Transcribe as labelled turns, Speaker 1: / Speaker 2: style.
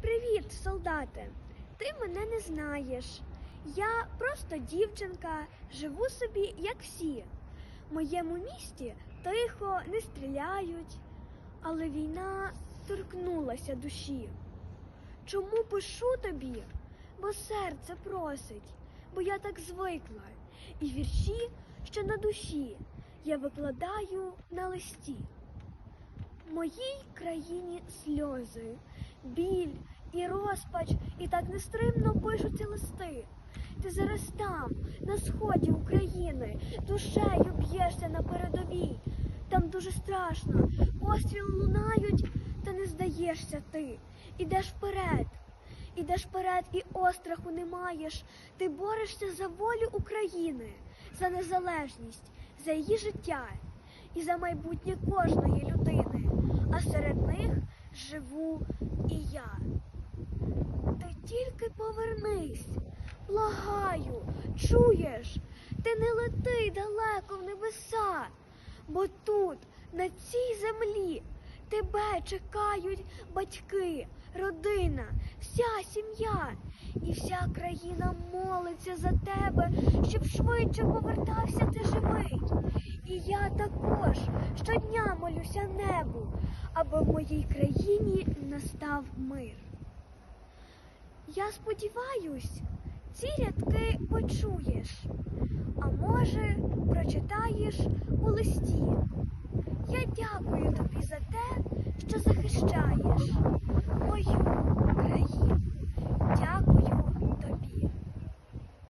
Speaker 1: Привіт, солдате. Ти мене не знаєш. Я просто дівчинка, живу собі, як всі. В моєму місті тихо не стріляють, але війна торкнулася душі. Чому пишу тобі? Бо серце просить, бо я так звикла. І вірші, що на душі, я викладаю на листі. В моїй країні сльози, біль розпач, і так нестримно пишуться листи. Ти зараз там, на сході України, душею б'єшся на передовій. Там дуже страшно, постріли лунають, та не здаєшся ти. Ідеш вперед, ідеш вперед і остраху не маєш. Ти борешся за волю України, за незалежність, за її життя і за майбутнє кожної людини. А серед них живу і я. Тільки повернись, благаю, чуєш, ти не лети далеко в небеса, бо тут, на цій землі, тебе чекають батьки, родина, вся сім'я, і вся країна молиться за тебе, щоб швидше повертався ти живий. І я також щодня молюся небу, аби в моїй країні настав мир. Я сподіваюсь, ці рядки почуєш, а може, прочитаєш у листі. Я дякую тобі за те, що захищаєш мою країну.